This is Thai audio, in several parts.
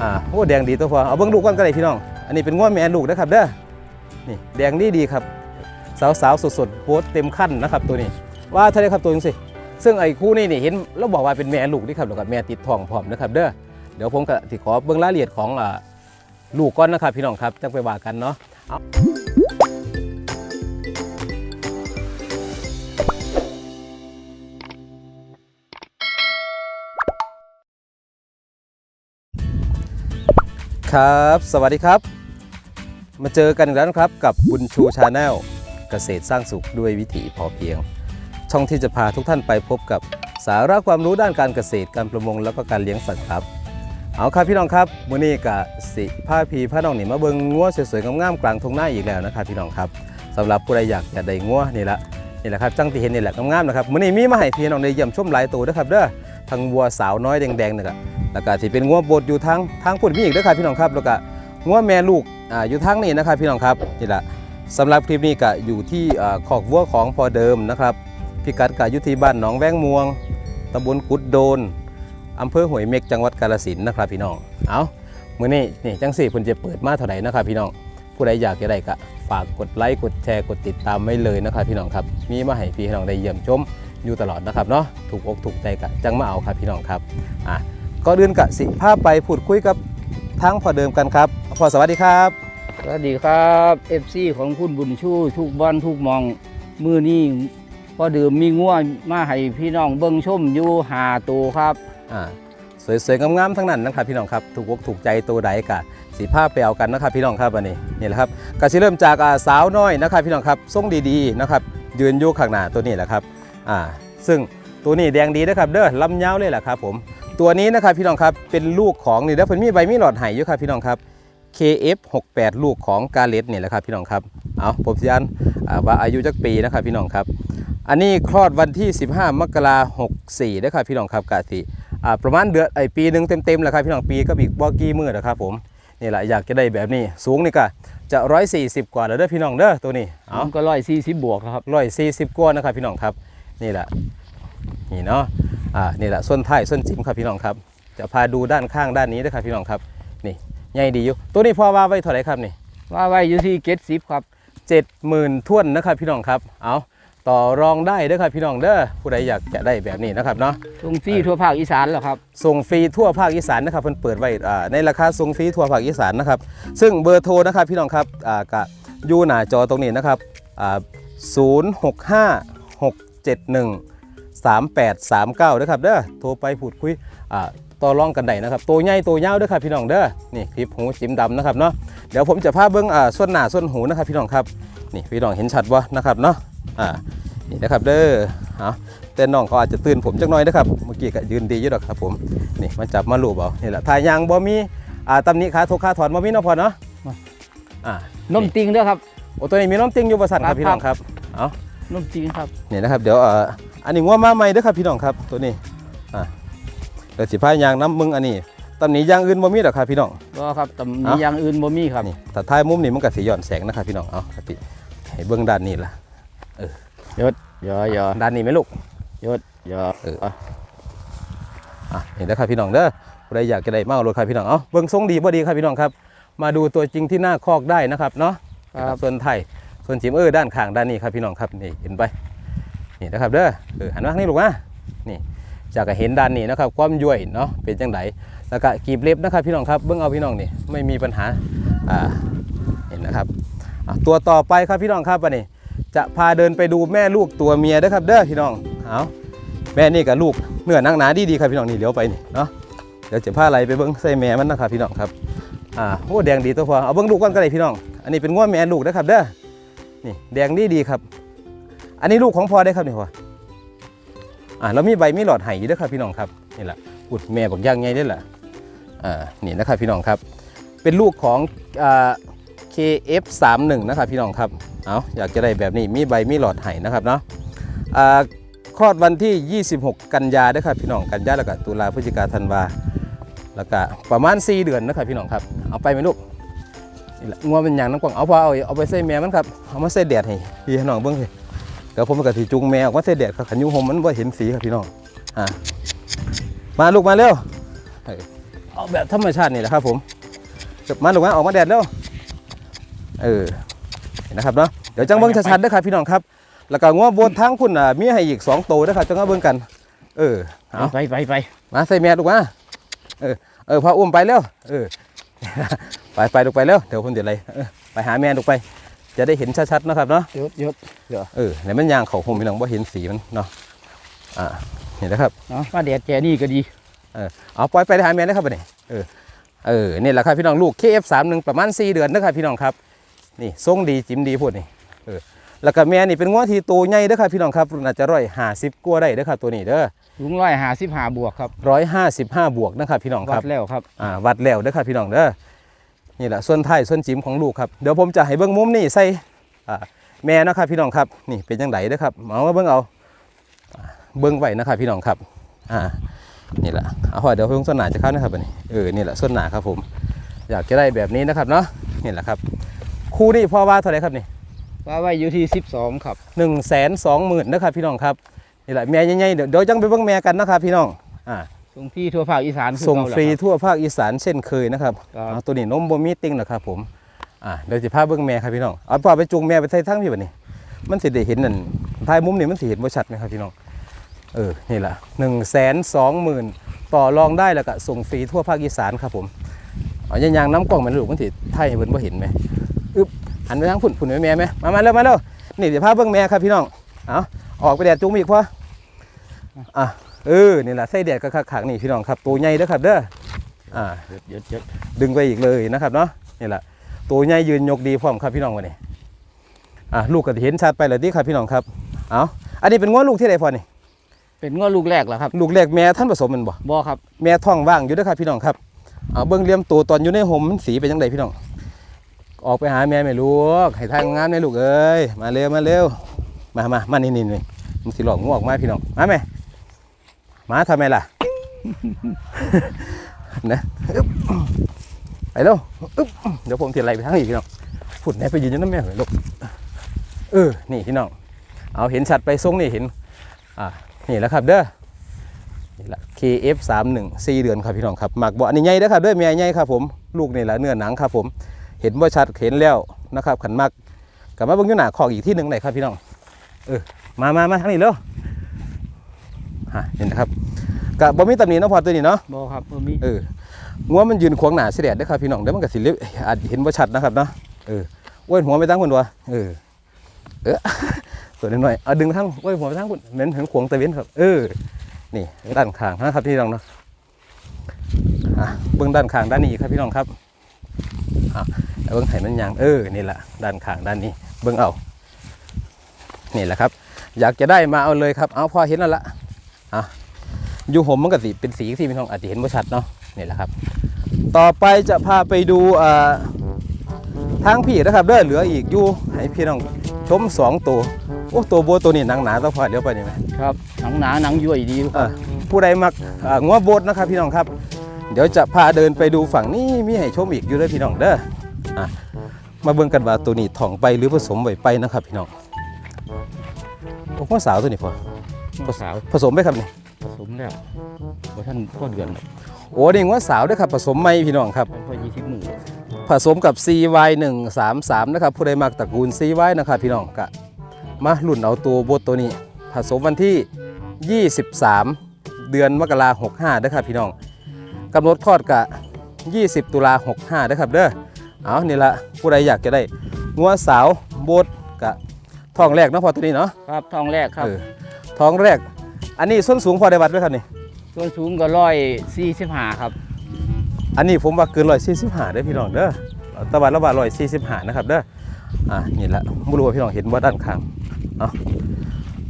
อ่าโอ้แดงดีตัวพอเอาเบิ้งลูกก่อนก็ได้พี่น้อง อันนี้เป็นง้อแม่ลูกนะครับเด้อนี่แดงดีดีครับ สาวสาวสดสดโพสเต็มขั้นนะครับตัวนี้ ว่าเท่าไรครับตัวนี้สิซึ่งไอ้คู่นี่นี่เห็นเราบอกว่าเป็นแม่ลูกนี่ครับแล้วก็แม่ติดทองพร้อมนะครับเด้อเดี๋ยวผมก็สิขอเบิ้งรายละเอียดของอ่าลูกก่อนนะครับพี่น้องครับจังไปว่ากันเนาะ ครับ สวัสดีครับ มาเจอกันอีกแล้วนะครับกับบุญชูชาแนลเกษตรสร้างสุขด้วยวิถีพอเพียง ช่องที่จะพาทุกท่านไปพบกับสาระความรู้ด้านการเกษตรการประมงแล้วก็การเลี้ยงสัตว์ครับ เอาครับพี่น้องครับมื้อนี้กะสิผ้าพีผ้าน้องนี่มาเบิงงัวสวยๆงามๆกลางทงหน้าอีกแล้วนะครับพี่น้องครับสำหรับผู้ใดอยากจะได้งัวนี่ละนี่แหละครับจังที่เห็นนี่แหละงามๆนะครับมื้อนี้มีมาให้พี่น้องได้เยี่ยมชมหลายตัวนะครับเด้อทั้งวัวสาวน้อยแดงๆนี่ก็ แล้วก็ที่เป็นงัวบดอยู่ทางทางพุ่นมีอีกเด้อครับพี่น้องครับ แล้วก็งัวแม่ลูกอ่าอยู่ทางนี้นะครับพี่น้องครับนี่แหละสำหรับคลิปนี้ก็อยู่ที่อ่าคอกวัวของพอเดิมนะครับพิกัดก็อยู่ที่บ้านหนองแวงม่วงตำบลกุดโดนอำเภอห้วยเม็กจังหวัดกาฬสินธุ์นะครับพี่น้องเอามื้อนี้นี่จังสี่เพิ่นจะเปิดมาเท่าไหร่นะครับพี่น้องผู้ใดอยากจะได้ก็ฝากกดไลค์กดแชร์กดติดตามไว้เลยนะครับพี่น้องครับมีมาให้พี่น้องได้เยี่ยมชมอยู่ตลอดนะครับเนาะถูกอกถูกใจกะจังมาเอาครับพี่น้องครับอะ ก็เดินกะสิภาพไปพูดคุยกับทั้งพอเดิมกันครับพอสวัสดีครับสวัสดีครับเอฟซีของคุณบุญชูทุกบ้านทุกหมองมือนี้พอดื่มมีง่วมาให้พี่น้องเบิ้งชมอยู่หาตัวครับอ่าสวยๆงามๆทั้งนั้นนะครับพี่น้องครับถูกอกถูกใจตัวใดกะสีผ้าไปเอากันนะครับพี่น้องครับวันนี้นี่แหละครับก็สิเริ่มจากอ่าสาวน้อยนะครับพี่น้องครับทรงดีๆนะครับยืนอยู่ข้างหน้าตัวนี้แหละครับอ่าซึ่งตัวนี้แดงดีนะครับเด้อลำยาวเลยแหละครับผม ตัวนี้นะครับพี่น้องครับเป็นลูกของนี่แล้วเพิ่นมีใบมีหลอดไห้อยู่ครับพี่น้องครับ KF68 ลูกของกาเลสนี่แหละครับพี่น้องครับเอาผมสิอันอ่าว่าอายุจักปีนะครับพี่น้องครับอันนี้คลอดวันที่ 15 มกราคม64นะครับพี่น้องครับกะสิอ่าประมาณเดือนไอปีหนึ่งเต็มๆแหละครับพี่น้องปีก็อีกบ่กี่มื้อนะครับผมนี่แหละอยากจะได้แบบนี้สูงนี่ก็จะ 140 กว่าแล้วเด้อพี่น้องเด้อตัวนี้ผเอามก็ร้อยสี่สิบบวกครับ140กว่านะครับพี่น้องครับนี่แหละ นี่เนาะอ่านี่แหละส้นท้ายส้นจิ้มครับพี่น้องครับ จะพาดูด้านข้างด้านนี้ด้วยครับพี่น้องครับนี่ใหญ่ดีอยู่ตัวนี้พ่อว่าไว้เท่าไหร่ครับนี่ว่าไว้อยู่ที่เจ็ดสิบครับ70,000ท้วนนะครับพี่น้องครับเอาต่อรองได้เด้อครับพี่น้องเด้อผู้ใดอยากจะได้แบบนี้นะครับเนาะตรงฟรีทั่วภาคอีสานแล้วครับส่งฟรีทั่วภาคอีสานนะครับเพิ่นเปิดไว้อ่าในราคาส่งฟรีทั่วภาคอีสานนะครับ ซึ่งเบอร์โทรนะครับพี่น้องครับอ่ากะอยู่หน้าจอตรงนี้นะครับอ่า065 671 3839นะครับเด้อโทรไปพูดคุยอ่าต่อรองกันได้นะครับตัวใหญ่ตัวยาวเด้อครับพี่น้องเด้อนี่คลิปหูจิ้มดำนะครับเนาะเดี๋ยวผมจะพาเบิ้งอ่าส่วนหน้าส่วนหูนะครับพี่น้องครับนี่พี่น้องเห็นชัดวะนะครับเนาะอ่านี่นะครับเด้อเอาแต่น้องเขาอาจจะตื่นผมจักหน่อยนะครับเมื่อกี้ก็ยืนดีอยู่ดอกครับผมนี่มันจับมาลูบเอานี่แหละทายางบ่มีอ่าตำหนิขาทุกขาถอนบ่มีเนาะพอเนาะมาอ่านมติงเด้อครับโอ้ตัวนี้มีน้ำติงอยู่ประสันคครัรับบพี่น้องครับเอานมติงครับนี่นะครับเดี๋ยวเอ่อ อันนี้งัวมาใหม่เด้อครับพี่น้องครับตัวนี้อ่าเดี๋ยวสิพายางน้ำมึงอันนี้ตำหนิอยางอื่นบ่มีดอกครับพี่น้องก็ครับแต่มีเอ้าอย่างอื่นบ่มีครับนี่ถ้าท้ายมุมนี่มันก็สิย้อนแสงนะครับพี่น้องเอาครับพี่ให้เบิ่งด้านนี้ล่ะยศยอยอด้านนี้ไหมลูกยศยอเอออะนี่นะครับพี่น้องเด้อใครอยากจะได้มาเอารถครับพี่น้องเอาเบิ่งทรงดีบ่ดีครับพี่น้องครับ มาดูตัวจริงที่หน้าคอกได้นะครับเนาะครับส่วนไทยส่วนจิมเออด้านข้างด้านนี้ครับพี่น้องครับนี่เห็นไป นี่นะครับเด้อเออหันมาทางนี้ลูกนะนี่จากเห็นด้านนี้นะครับ ความย่วยเนาะเป็นจังไดแล้วก็กีบเล็บนะครับพี่น้องครับเบิ่งเอาพี่น้องนี่ไม่มีปัญหาอ่าเห็นนะครับตัวต่อไปครับพี่น้องครับวันนี้จะพาเดินไปดูแม่ลูกตัวเมียเด้อครับเด้อพี่น้องเอาแม่นี่กับลูกเนื้อนังหนาดีดีๆครับพี่น้องนี่เดี๋ยวไปนี่เนาะเดี๋ยวจะพาอะไรไปเบิ้งใส่แม่มันนะครับพี่น้องครับอ่าโอ้แดงดีตัวพอเอาเบิ้งลูกก่อนก็ได้พี่น้อง อันนี้เป็นง้วแม่ลูกนะครับเด้อนี่แดงดีดีๆครับ อันนี้ลูกของพ่อได้ครับนี่พ่ออ่าแล้วมีใบมีหลอดไห้อยู่ด้วยครับพี่น้องครับนี่แหละอุดแม่บอกย่างไงได้ล่ะอ่านี่นะครับพี่น้องครับ เป็นลูกของอ่า KF31 นะครับพี่น้องครับเอาอยากจะได้แบบนี้มีใบมีหลอดไห้นะครับเนาะอ่าคลอดวันที่ 26 กันยาด้อครับพี่น้องกันยาแล้วก็ตุลาพฤศจิกาธันวาแล้วก็ประมาณ 4 เดือนนะครับพี่น้องครับเอาไปไหมลูกนี่แหละงัวเป็นอย่างน้ำกวางเอาพอเอาเอาไปใส่แม่มันครับเอามาใส่แดดให้พี่น้องเบิ้งสิ เดี๋ยวผมก็สิจุงแมวมาใส่แดดครับขันยุงหมมันบ่เห็นสีครับพี่น้องอ่ามาลูกมาเร็วเฮ้ยเอาแบบธรรมชาตินี่แหละครับ ผมเก็บมาลูกมาออกมาแดดแล้วเออเห็นนะครับเนาะเดี๋ยวจังเบิ้งชัดๆเด้อครับพี่น้องครับ แล้วก็งัวโบนทั้งคุณอะมีให้อีกสองตัวเด้อครับจังมาเบิ้งกัน เออเอาไปไปไปมาใส่แมสลูกมาเออเออพาอุ้มไปเร็วเออไปไปลูกไปเร็วเดี๋ยวผมเดี๋ยวอะไรเออไปหาแม่ลูกไป จะได้เห็นชัดๆนะครับเนาะยศยศเออไหนมันยางเขาผมพี่น้องว่าเห็นสีมันเนาะอ่าเห็นนะครับเนาะมาแดดแจนี่ก็ดีเอาปล่อยไปหาแม่นะครับบัดนี้เออเออนี่แหละครับพี่น้องลูก KF31 ประมาณ 4 เดือนนะครับพี่น้องครับ นี่ทรงดีจิ้มดีพูดนี่เออแล้วก็แม่นี่เป็นง้อที่โตใหญ่เด้อครับพี่น้องครับน่าจะร้อยห้าสิบกว่าได้เด้อครับตัวนี้เด้อลุงร้อยหาสิบหาบวกครับร้อยห้าสิบห้าบวกนะครับพี่น้องควัรับดแล้วครับอ่าวัดแล้วเด้อครับพี่น้องเด้อ นี่แหละส่วนท้ายส่วนจิ้มของลูกครับเดี๋ยวผมจะให้เบิ้งมุมนี่ใส่อ่าแม่นะครับพี่น้องครับนี่เป็นยังไงเด้อครับเอามาเบิ้งเอาอ่าเบิ้งไว้นะครับพี่น้องครับอ่านี่แหละเอาพอเดี๋ยวเพิ่งส่วนหนาจะเข้านะครับอันนี้เออนี่แหละส่วนหนาครับผม อยากจะได้แบบนี้นะครับเนาะนี่แหละครับคู่นี่พ่อว่าเท่าไหร่ครับนี่ว่าไว้อยู่ที่สิบสองครับหนึ่งแสนสองหมื่นนะครับพี่น้องครับนี่แหละแม่ใหญ่ๆเดี๋ยวเดี๋ยวจังไปเบิ้งแม่กันนะครับพี่น้องอ่า ส่งพี่ทั่วภาคอีสานคือส่งเก่าแหละฟรีครับทั่วภาคอีสานเช่นเคยนะครับครับ เอาตัวนี้นมบ่มีติงนะครับผมอ่าเดี๋ยวจะพาเบิ้งแม่ครับพี่น้องเอาพ่อไปจูงแม่ไปใส่ทั้งพี่บัดนี้ มันสิได้เห็นนั่นท้ายมุมนี่มันสิเห็นบ่ชัดไหมครับพี่น้องเออนี่แหละหนึ่งแสนสองหมื่นต่อรองได้แล้วก็ส่งฟรีทั่วภาคอีสานครับผมเอายางๆน้ำกล้องมันลูกมันสิไทยให้เพิ่นบ่เห็นไหมอึ๊บหันไปทางพุ่นพุ่นไปแม่ไหมมามาเร็วมาเร็วนี่เดี๋ยวพาเบิ้งแม่ครับพี่น้องเอาออกไปแดดจูงอีกพ่ออะ เออนี่แหละใส่แดดก็คักๆนี่พี่น้องครับตัวใหญ่เด้อครับเด้ออ่ายศยศยศดึงไปอีกเลยนะครับเนาะนี่แหละตัวใหญ่ยืนยกดีพร้อมครับพี่น้องวันนี้อะลูกก็เห็นชัดไปเลยที่ครับพี่น้องครับเอาอันนี้เป็นง้อลูกที่ไหนพอนี่เป็นง้อลูกแรกเหรอครับลูกแรกแม่ท่านผสมแมันบ่บ่ครับแม่ท้องว่างอยู่เด้วยครับพี่น้องครับเอาเบิ้งเลี้ยมตัวตอนอยู่ในห่มมันสีเป็นยังไงพี่น้อง ออกไปหาแม่ไม่รู้ให้ทางงานในลูกเอ้ยมาเร็วมาเร็วมามามานี่นี่นี่มันสิหลอกงวออกมาพี่น้องมาไหม มาทำไมล่ะ นะอึ๊บไปเร็วอึ๊บเดี๋ยวผมเทียนไรไปทางอีกพี่น้องฝุ่นแน่ไปยืนอยู่นั่นแม่เลยลูกเออ นี่พี่น้อง เอาเห็นชัดไปทรงนี่เห็น อ่า นี่แหล้วครับเด้อ นี่แหละ KF31 4เดือนครับพี่น้องครับหมักบ่อันนี้ใหญ่เด้อครับเด้อแม่ใหญ่ครับผม ลูกนี่แหละเนื้อหนังครับผม เห็นว่าชัดเห็นแล้วนะครับขันมักกลับมาเบิ่งอยู่หน้าคอกอีกที่หนึ่งไหนครับพี่น้อง เออ มามามาทางนี้เร็ว ฮะนี่นะครับกับบ่มีตำหนิเนาะพอตัวนี้เนาะบ่ครับบ่มีเอองัวมันยืนขวางหน้าเสียแดดเด้อครับพี่น้องเดี๋ยวมันก็สิเล็บอาจเห็นว่าชัดนะครับเนาะเอออ้วนหัวไปตั้งคนวะเออเออตัวน้อยๆเอาดึงทั้งอ้วนหัวไปทั้งคนเหม็นถึงขวางตะเวนครับ เออ นี่ด้านข้างนะครับพี่น้องเนาะอะเบื้องด้านข้างด้านนี้ครับพี่น้องครับอะเบื้องไห้มันยังเออนี่แหละด้านข้างด้านนี้ เบื้องเอา นี่แหละครับ อยากจะได้มาเอาเลยครับ เอาพอเห็นแล้วละ อะอยู่ห่มมันก็สิเป็นสีที่พี่น้องอาจจะเห็นว่าชัดเนาะนี่แหละครับ ต่อไปจะพาไปดูอ่าทางพี่นะครับเด้อเหลืออีกอยู่ให้พี่น้องชมสองตัวโอ้ตัวโบวตัวนี้หนังหนาต้องพอเดี๋ยวไปนี่ไหมครับหนังหนาหนังย่วยดีอ่าผู้ใดมักอ่างัวโบดนะครับพี่น้องครับ เดี๋ยวจะพาเดินไปดูฝั่งนี้มีให้ชมอีกอยู่เด้วยพี่น้องเด้ออะมาเบิ่งกันว่าตัวนี้ถ่องไปหรือผสมไว้ไปนะครับพี่น้องโอ้พ่อสาวตัวนี้พอ พ่อสาวผสมไปครับนี่ผสมแล้วบ่ท่านพ่อเดือนโอ้นี่งัวสาวเด้วยครับผสมไม่พี่น้องครับท่านพ่อยี่สิบหมื่นผสมกับ CY 1 3 3 นะครับผู้ใดมักตระกูล CY นะครับพี่น้องกะมาลุ่นเอาตัวโบดตัวนี้ ผสมวันที่ 23 เดือนมกราคม65นะครับพี่น้องกำหนดคลอดกะ 20 ตุลา65นะครับเด้อเอานี่ละผู้ใดอยากจะได้งัวสาวโบดกะท้องแรกเนาะพอตัวนี้เนาะครับทองแรกครับเออ ท้องแรก อันนี้ส้นสูงพอได้วัดไหมครับนี่ส่วนสูงก็ร้อยสี่สิบห้าครับ อันนี้ผมว่าเกินร้อยสี่สิบห้าเด้อพี่น้องเด้อตะวันละบาทร้อยสี่สิบห้านะครับเด้ออ่านี่แหละไม่รู้ว่าพี่น้องเห็นว่าด้านข้างเอา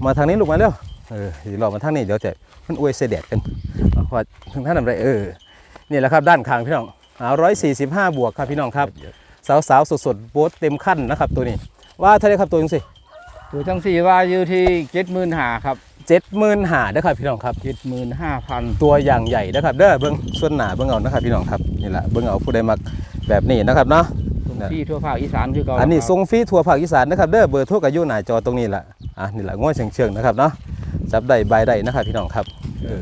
มาทางนี้ลูกมาเร็วเออเดี๋ยวรอมาทางนี้เดี๋ยวจะมันอวยเสด็จกันเอาพอถึงท่านอะไรเออนี่แหละครับด้านข้างพี่น้องอ่าร้อยสี่สิบห้าบวกครับพี่น้องครับสาวสาวๆสดๆโบ๊ทเต็มขั้นนะครับตัวนี้ว่าเท่าไหรครับตัวนี้สิ ตัวทั้งสี่ว่าอยู่ที่เจ็ดหมื่นห้าครับเจ็ดหมื่นหาเด้อครับพี่น้องครับเจ็ดหมื่นห้าพันตัวอย่างใหญ่นะครับเด้อเบิ้งส่วนหนาเบิ้งเอานะครับพี่น้องครับนี่แหละเบิ้งเอาผู้ใดมักแบบนี้นะครับเนาะที่ทั่วภาคอีสานคือเก่าอันนี้ครับทรงฟรีทัวร์ภาคอีสานนะครับเด้อเบอร์โทรกับอยู่หน้าจอตรงนี้แหละอะนี่แหละง้อเชิงเชิงๆนะครับเนาะจับได้ใบได้นะครับพี่น้องครับเออ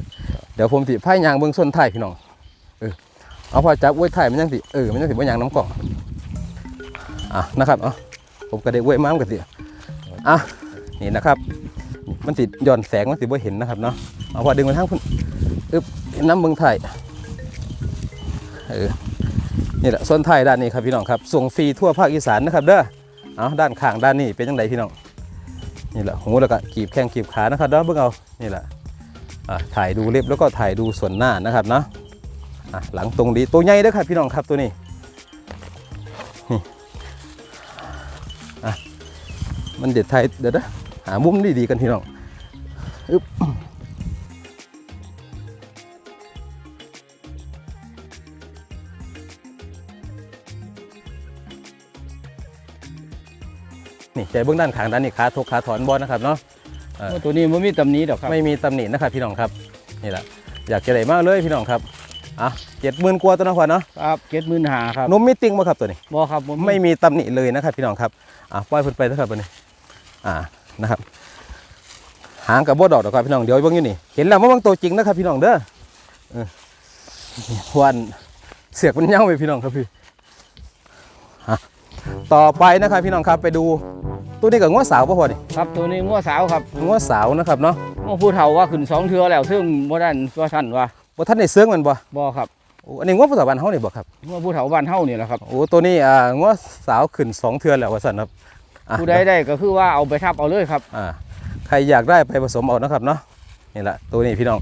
เดี๋ยวผมติพายยางเบิ้งส้นท้ายพี่น้องเออเอาพอจับอวยไทยมันยังสิเออมันยังสิบ่ยางน้ำกล่องอะนะครับเอะผมก็ได้อวยม้ามกันสิ อะนี่นะครับ มันสิย้อนแสงมันสิบ่เห็นนะครับเนาะเอาพอดึงมาทางพุ่นอึบน้ำเมืองไทยเออนี่แหละส่วนไทยด้านนี้ครับพี่น้องครับส่งฟรีทั่วภาคอีสานนะครับเด้อเอาด้านข้างด้านนี้เป็นยังไงพี่น้องนี่แหละหูแล้วก็กีบแข้งกีบขานะครับเด้อเบิ่งเอานี่แหละอะถ่ายดูเล็บแล้วก็ถ่ายดูส่วนหน้านะครับเนาะอะหลังตรงดีตัวใหญ่เด้อครับพี่น้องครับตัวนี้ มันเด็ดไทยเดี๋ยวนะหามุมดีๆกันพี่น้องอึ๊บนี่ใจเบื้องด้านขางด้านนี้ขาทกขาถอนบอลนะครับเนาะเออตัวนี้มันมีตำหนี้ดอกครับไม่มีตำหนินะครับพี่น้องครับนี่แหละอยากจะได้มากเลยพี่น้องครับอะเจ็ดหมื่นกว่าตัวนะควันเนาะครับเจ็ดหมื่นหาครับนมมิติ้งมาครับตัวนี้บ่ครับบ่ไม่มีตำหนิเลยนะครับพี่น้องครับอะปล่อยเพิ่นไปเถอะครับวันนี้ อ่านะครับ หางกับบ่ดอกดอกครับพี่น้องเดี๋ยวเบิ่งอยู่นี่เห็นแล้วมาเบิ่งตัวจริงนะครับพี่น้องเด้อเออนี่วันเสือกมันเน่าไปพี่น้องครับพี่อะต่อไปนะครับพี่น้องครับไปดูตัวนี้กับง้อสาวป่ะพอนี่ครับตัวนี้งัวสาวครับง้อสาวนะครับเนาะงัวผู้เฒ่าว่าขึ้นสองเทือแล้วซึ่งบ่ได้ว่าท่านว่าบ่ท่านได้เสื้องมันบ่บ่ครับโอ้อันนี้ง้อภาษาบ้านเฮานี่บ่ครับงัวผู้เฒ่าบ้านเฮานี่แหละครับโอ้ตัวนี้อ่าง้อสาวขึ้นสองเทือนแล้วว่าซั่นครับอะ ผู้ใดได้ก็คือว่าเอาไปทับเอาเลยครับอ่าใครอยากได้ไปผสมเอานะครับเนาะนี่แหละตัวนี้พี่น้อง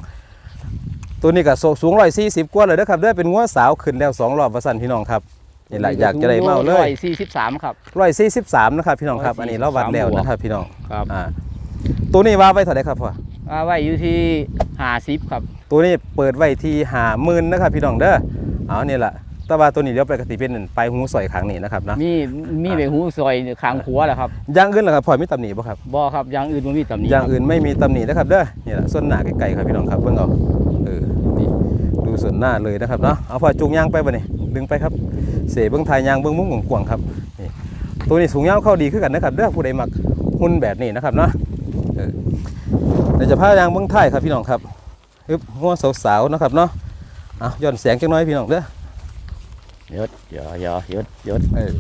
ตัวนี้ก็สูงร้อยสี่สิบกว่าเลยนะครับเด้อเป็นงัวสาวขึ้นแล้วสองรอบว่าสั่นพี่น้องครับนี่แหละอยากจะได้เมาเลยสี่สิบสามครับร้อยสี่สิบสามนะครับพี่น้องครับ143อันนี้เราวัดแล้วนะครับพี่น้องครับอ่าตัวนี้ว่าไว้เท่าไหร่ครับพ่อว่าไว้อยู่ที่ห้าสิบครับ ตัวนี้เปิดไว้ที่หาหมื่นนะครับพี่น้องเด้อเอานี่แหละ แต่ว่าตัวนี้เดี๋ยวไปกติเป็นปลายหูสอยขางนี่นะครับเนาะมีมีใบหูซอยขางขัวแหละครับอย่างอื่นเหรอครับพ่อมีตำหนิบ่ครับบ่ครับอย่างอื่นมันมีตำหนิอย่างครับอื่นไม่มีตำหนินะครับเด้อนี่แหละส่วนหน้าไกลๆครับพี่น้องครับเพิ่งเอาเออนี่ดูส่วนหน้าเลยนะครับเนาะเอาพอจูงยางไปบ่นี่ดึงไปครับ เสเบิ้งทายยางเบิ้งมุ้งกวางๆครับนี่ตัวนี้สูงยาวเข้าดีขึ้นกันนะครับเด้อผู้ใดมักหุ่นแบบนี้นะครับเนาะเออเดี๋ยวจะพายางเบิ้งท้ายครับพี่น้องครับอึบหัวสาวๆนะครับเนาะเอาย้อนแสงจังน้อยพี่น้องเด้อ ยศเดี๋ยอยอยศยศเออ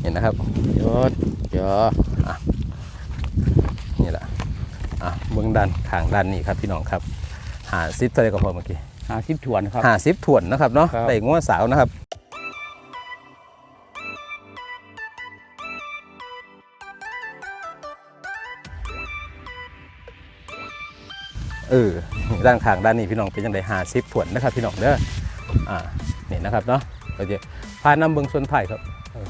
เห็นนะครับยศเดี๋ยวนี่แหละอะเบื้องด้านข้างด้านนี้ครับพี่น้องครับหาซิปเท่าไหรก็พอเมื่อกี้ห้าสิบถวนครับหาซิปถ่วนนะครับเนาะครับได้ง้วสาวนะครับเออด้านข้างด้านนี้พี่น้องเป็นยังไงหาซิปถ่วนนะครับพี่น้องเด้ออ่า นี่นะครับเนาะเราจะพานำเบิ้งส่วนไผ่ครับเออ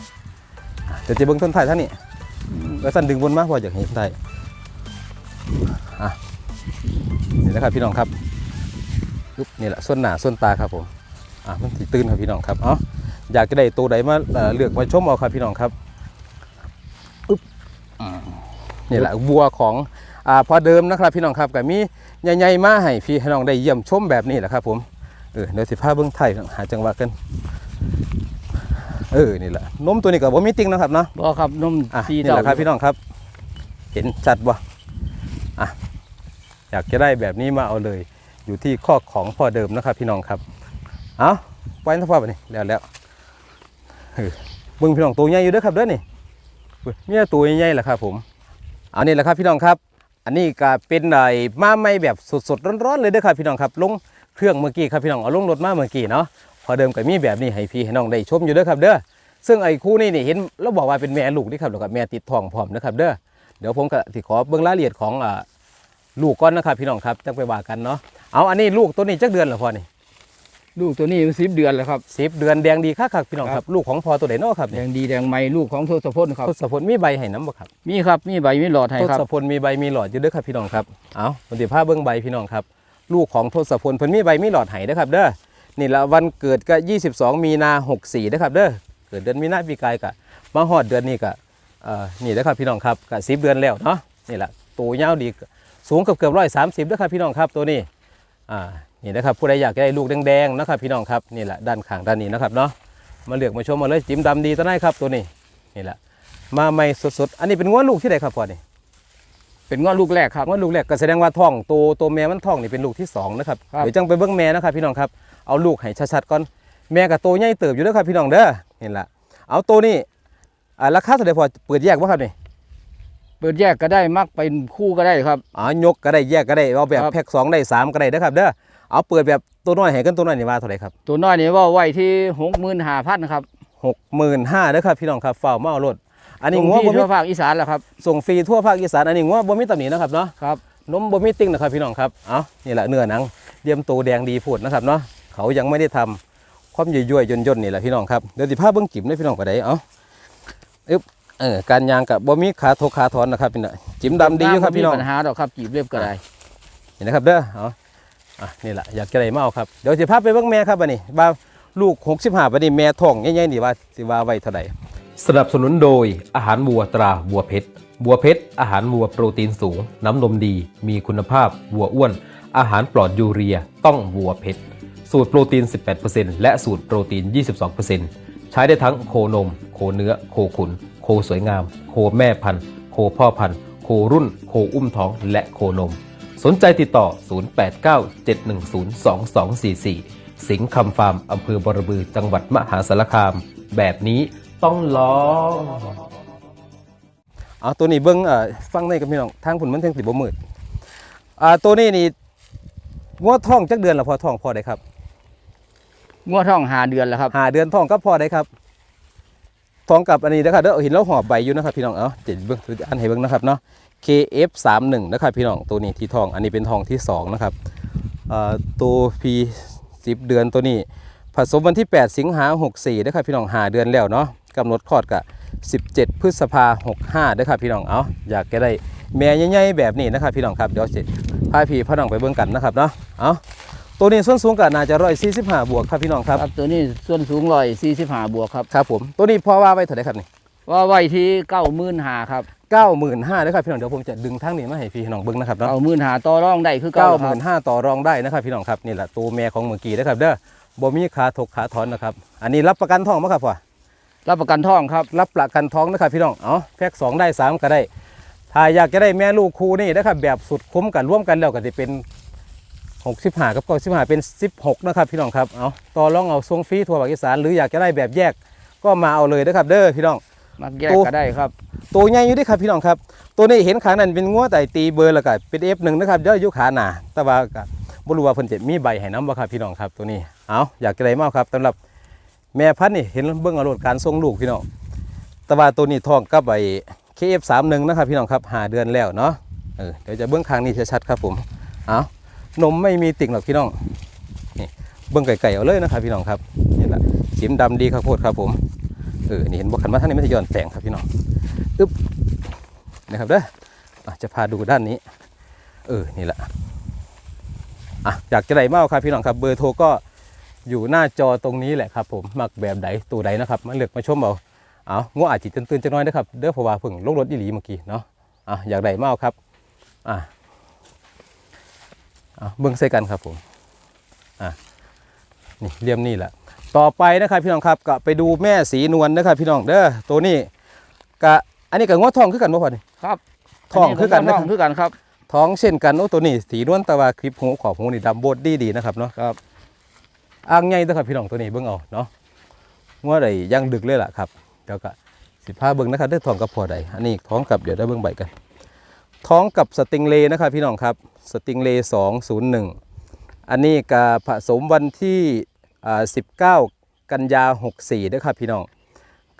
อะเดี๋ยวจะเบิ้งต้นไผ่ท่านนี่แล้วสั่นดึงบนมากพอจากเห็นได้อ่นี่นะครับพี่น้องครับนี่แหละส่วนหน้าส่วนตาครับผมอะมันสิตื่นครับพี่น้องครับเอ๋ออยากจะได้ตัวใดมาเลือกมาชมเอาครับพี่น้องครับปึ๊บนี่แหละวัวของอ่าพอเดิมนะครับพี่น้องครับกับมีใหญ่ๆมาให้พี่น้องได้เยี่ยมชมแบบนี้แหละครับผม เออเดี๋ยวสิพาเบิ้งไทยหาจังหวะกันเออนี่แหละนมตัวนี้กับว่ามีติงนะครับเนาะบ่ครับนมอะสีนี่แหละครับพี่น้องครับ เห็นชัดบ่อะอยากจะได้แบบนี้มาเอาเลย อยู่ที่ข้อกของพ่อเดิมนะครับ พี่น้องครับเอาไว้นะพ่อไปนี่แล้วแล้วเออเบิ่งพี่น้องตัวใหญ่อยู่เด้อครับเด้อนี่เว้ยมีแต่ตัวใหญ่ๆแหละครับผมเอานี่แหละครับพี่น้องครับ อันนี้ก็เป็นไอ้มาไม่แบบสดๆร้อนๆเลยเด้อครับพี่น้องครับลง เครื่องเมื่อกี้ครับพี่น้องเอาลงรถมาเมื่อกี้เนาะพอเดิมก็มีแบบนี้ให้พี่ให้น้องได้ชมอยู่เด้อครับเด้อซึ่งไอ้คู่นี้นี่เห็นเราบอกว่าเป็นแม่ลูกนี่ครับแล้วก็แม่ติดทองพร้อมนะครับเด้อเดี๋ยวผมก็สิขอเบิ่งรายละเอียดของอ่าลูกก่อนนะครับพี่น้องครับจังไปว่ากันเนาะเอาอันนี้ลูกตัวนี้จักเดือนเหรอพ่อนี่ลูกตัวนี้สิบเดือนแล้วครับสิบเดือนแดงดีคักๆพี่น้องคครัรับบลูกของพ่อตัวไหนเนาะครับแดงดีแดงใหม่ลูกของทศพลครับทศพลมีใบให้น้ำบ่ครับมีครับมีใบมีหลอดให้ทครับศพลมีใบมีหลอดอยู่เด้อครับพี่น้องครับเอาวันที่พาเบิ่งใบพี่น้องครับ ลูกของทศพลเพิ่นมีใบมีหลอดให้เด้อครับเด้อนี่ละวันเกิดก็ 22 มีนา64เด้อครับเด้อเกิดเดือนมีนาปีกายก็มาฮอดเดือนนี้ก็เอ่อนี่เด้อครับพี่น้องครับก็10เดือนแล้วเนาะนี่แหละตัวยาวดีสูงเกือบเกือบร้อยสามสิบด้วยครับพี่น้องครับตัวนี้อ่านี่นะครับผู้ใดอยากได้ลูกแดงๆนะครับพี่น้องครับนี่แหละด้านข้างด้านนี้นะครับเนาะมาเลือกมาชมมาเลยจิ้มดำดีตัวไหนครับตัวนี้นี่แหละมาใหม่สดๆอันนี้เป็นง้วลูกที่ไหนครับพ่อนี่ เป็นง้อลูกแรกครับง้วลูกแรกก็แสดงว่าท้องตัวตัวแม่มันท้องนี่เป็นลูกที่สองนะครับครับเดี๋ยวจังไปเบิ้งแม่นะครับพี่น้องครับเอาลูกให้ชัดๆก่อนแม่กับโตใหญ่เติบอยู่เด้อครับพี่น้องเด้อเห็นละเอาตัวนี้อ่าราคาเท่าไหร่พอเปิดแยกบ่ครับนี่เปิดแยกก็ได้มักเป็นคู่ก็ได้ครับอ๋อยกก็ได้แยกก็ได้เอาแบบครับแพ็คสองได้สามก็ได้เด้อครับเด้อเอาเปิดแบบตัวน้อยให้กันตัวน้อยนี่ว่าเท่าไหร่ครับตัวน้อยนี่ว่าไว้ที่หกหมื่นห้าพันครับหกหมื่นห้าเด้อครับพี่น้องครับฝ้าวมาเอารถ อันนี้งัวส่บ่ที่มีทั่วภาคอีสานแหละครับส่งฟรีทั่วภาคอีสานอันนี้งัวบ่มีตำหนินะครับเนาะครับนมบ่มีติ้งนะครับพี่น้องครับเอานี่แหละเนื้อหนังเดียมโตแดงดีพูดนะครับเนาะเขายังไม่ได้ทำความย่อยๆย่นๆนี่แหละพี่น้องครับเดี๋ยวสิพาเบิ่งจิ๋มด้วยพี่น้องไปได้เอาอึ๊บเออการยางกับบ่มีขาทกขาถอนนะครับพี่น้องจิ๋มดำดีอยู่ครับพี่น้องมีปัญหาดอกครับจีบเรียบก็ได้นี่นะครับเด้อเอาอะนี่แหละอยากจะได้มาเอาครับเดี๋ยวสิพาไปเบิ่งแม่ครับบัดนี้บ่าวลูก65บัดนี้แม่ท้องใหญ่ๆนี่ว่าสิว่าไว้เท่าใด สนับสนุนโดยอาหารวัวตราวัวเพชรวัวเพชร อาหารวัวโปรตีนสูง น้ำนมดี มีคุณภาพวัวอ้วน อาหารปลอดยูเรีย ต้องวัวเพชร สูตรโปรตีน 18%และสูตรโปรตีน 22%ใช้ได้ทั้งโคนม โคเนื้อ โคขุน โคสวยงาม โคแม่พันธุ์ โคพ่อพันธุ์ โครุ่น โคอุ้มท้อง และโคนม สนใจติดต่อ 0897102244 สิงห์คำฟาร์มอำเภอบรบือ จังหวัดมหาสารคาม แบบนี้ ต้องลองเอาตัวนี้เบิ้งเอ่อฟังในกับพี่น้องทางผุนมันเทิงสิบ่มืดอ่าตัวนี้นี่งวดท้องจักเดือนละพอท้องพอได้ครับงวดท่องหาเดือนแล้วครับหาเดือนท้องก็พอได้ครับท้องกับอันนี้นะครับเด้อเห็นแล้วหอบใบอยู่นะครับพี่น้องเอ้าเดี๋ยวเบิ้งอันให้เบิ้งนะครับเนาะ KF31 นะครับพี่น้องตัวนี้ที่ทองอันนี้เป็นทองที่สองนะครับเอ่อตัว P10 เดือนตัวนี้ ผสมวันที่ 8 สิงหา64นะครับพี่น้องหาเดือนแล้วเนาะ กำหนดคลอดกับ17 พฤษภา65นะครับพี่น้องเอาอยากจะได้แม่ใหญ่ๆแบบนี้นะครับพี่น้องครับเดี๋ยวสิพาพี่พ่อน้องไปเบิ่งกันนะครับเนาะเอาตัวนี้ส่วนสูงก็น่าจะ145บวกครับพี่น้องครับครับตัวนี้ส่วนสูงร้อยสี่สิบห้าบวกครับครับผมตัวนี้พ่อว่าไว้เท่าไหร่ครับนี่ว่าไว้ที่เก้าหมื่นหาครับ95,000นะครับพี่น้องเดี๋ยวผมจะดึงทั้งนี้มาให้พี่น้องเบิ่งนะครับเนาะเก้าหมื่นหาต่อรองได้คือเก้าเก้าหมื่นห้าต่อรองได้นะครับพี่น้องครับนี่แหละตัวแม่ของเมื่อกี้นะครับเด้อบ่มีขาถกขาถอนนะครับ อันนี้รับประกันท้องมั้ครับพ่อ รับประกันท่องครับ รับประกันท้องนะครับพี่น้อง เอาแพ็กสองได้สามก็ได้ ถ้าอยากจะได้แม่ลูกคู่นี่นะครับแบบสุดคุ้มกันร่วมกันแล้วก็จะเป็นหกสิบห้ากับเก้าสิบห้าเป็นสิบหกนะครับพี่น้องครับ เอาต่อรองเอาทรงฟรีทั่วภาคอีสานหรืออยากจะได้แบบแยกก็มาเอาเลยนะครับเด้อพี่น้องมักแยกตัวก็ได้ครับ ตัวใหญ่อยู่เด้วยครับพี่น้องครับ ตัวนี้เห็นขานั้นเป็นงัวไต่ตีเบอร์แล้วก็เป็น F1 นะครับย่อยอยู่ขาหนาแต่ว่าก็บ่รู้ว่าเพิ่นจะมีใบให้น้ำบ่ครับพี่น้องครับตัวนี้ เอาอยากจะได้มากครับสำหรับ แม่พันธุ์นี่เห็นเบิ่งอารมณ์การส่งลูกพี่น้องแต่ว่าตัวนี้ท้องกับใบ KF31 นะครับพี่น้องครับหาเดือนแล้วเนาะเออเดี๋ยวจะเบิ่งคางนี้ชัดๆครับผมเอานมไม่มีติ่งหรอกพี่น้องนี่เบิ่งไก่ๆเอาเลยนะครับพี่น้องครับนี่แหละสีมดำดีครับโคตรครับผมเออนี่เห็นบ่คันว่าท่านนี้ไม่ได้ย้อนแสงครับพี่น้องนะครับเด้ออจะพาดูด้านนี้ เออนี่แหละอะอยากจะได้เมาครับพี่น้องครับเบอร์โทรก็ อยู่หน้าจอตรงนี้แหละครับผมมักแบบใดตัวใดนะครับมาเลือกมาชมเอาเอางัวอาจจิตตื่นๆจะน้อยนะครับเด้อเพราะว่าเพิ่งลงรถอีหลีเมื่อกี้เนาะอะอยากได้เมาครับอะอะเบิ่งใส่กันครับผมอะนี่เลี่ยมนี่แหละต่อไปนะครับพี่น้องครับก็ไปดูแม่สีนวลนะครับ พี่น้องเด้อตัวนี้กะอันนี้กับงวทองคือกันบ่พอนี่ครับทองคือกันทนะองคือกันครับท้องเช่นกันโอ้ตัวนี้สีนวลแต่ว่าคลิปหูขอบหูนี่ดำโบดดีดีๆนะครับเนาะครับ อ่างใหญ่เด้อครับพี่น้องตัวนี้เบิ่งเอาเนาะงัวใดย่างดึกเลยล่ะครับเดี๋ยวก็สิพาเบิ่งนะครับเด้ท้องกับพอใดอันนี้ท้องกับเดี๋ยวได้เบิ่งใบกันท้องกับสติงเลนะครับพี่น้องครับสติงเล201อันนี้ก็ผสมวันที่อ่า19กันยา64ด้วยครับพี่น้อง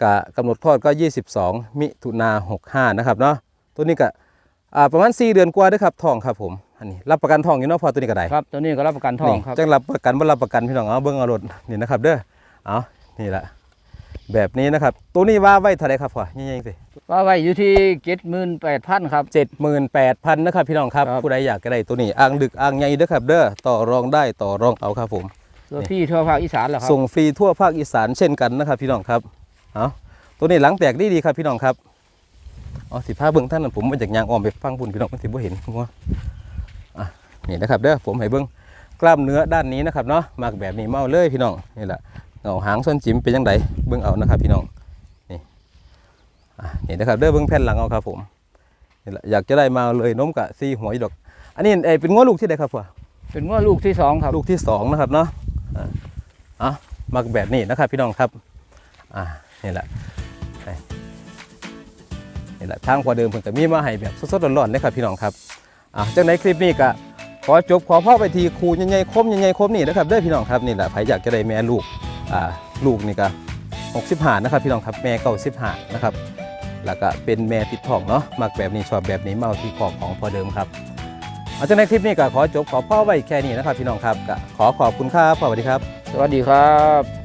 ก็กำหนดคลอดก็ 22 มิถุนา65 นะครับเนาะตัวนี้ก็ประมาณ 4 เดือนกว่าด้วยครับทองครับผม อันนี้รับประกันทองอยู่เนาะพอตัวนี้ก็ได้ครับตัวนี้ก็รับประกันทองครับนี่จังรับประกันว่ารับประกันพี่น้องเอาเบิ้งเอารถนี่นะครับเด้อเอานี่แหละแบบนี้นะครับ ตัวนี้ว่าไว้เท่าไหรครับพ่อยิ่งๆสิว่าไว้อยู่ที่เจ็ดหมื่นแปดพันครับเจ็ดหมื่นแปดพันนะครับพี่น้องครับครับผู้ใดอยากจะได้ตัวนี้อ่างดึกอ่างใหญ่เด้อครับ เด้อต่อรองได้ต่อรองเอาครับผมตัวพี่ทั่วภาคอีสานแหละครับส่งฟรีทั่วภาคอีสานเช่นกันนะครับ พี่น้องครับเอาตัวนี้หลังแตกดีดีๆครับพี่น้องครับเอาสิผ้าเบิ้งท่านนั้นผมมาจากยางอ้อมไปฟังบุญพี่น้องมันสิบ่เห็นหัวอะ นี่นะครับเด้อผมให้เบิ้งกล้ามเนื้อด้านนี้นะครับเนาะมากแบบนี้เมาเลยพี่น้องนี่แหละเงาหางส้นจิ้มเป็นยังไงเบิ้งเอานะครับพี่น้องนี่อะนี่นะครับเด้อเบิ้งแผ่นหลังเอาครับผมนี่แหละอยากจะได้มาเลยน้มกะซีหัวอีดอก อันนี้เอ้ยเป็นง้อลูกที่ใดครับพ่อเป็นว่าลูกที่สองครับลูกที่สองนะครับเนาะอะอะมักแบบนี้นะครับพี่น้องครับอ่านี่แหละนี่แหละทางพอเดิมเพิ่นก็มีมาให้แบบสดๆร้อนๆเลยครับพี่น้องครับอ่าจากในคลิปนี้ก็ ขอจบขอพ่อไปทีครูใหญ่ๆคมใหญ่ๆคมนี่นะครับเด้อพี่น้องครับนี่แหละใครอยากจะได้แม่ลูกอ่าลูกนี่ก็หกสิบห้านะครับพี่น้องครับแม่เก้า15นะครับแล้วก็เป็นแม่ติดท้องเนาะมักแบบนี้ชอบแบบนี้เมาที่ของของพอเดิมครับเอาจากในคลิปนี้ก็ขอจบขอพ่อไว้แค่นี้นะครับพี่น้องครับก็ขอขอบคุณครับสวัสดีครับ สวัสดีครับ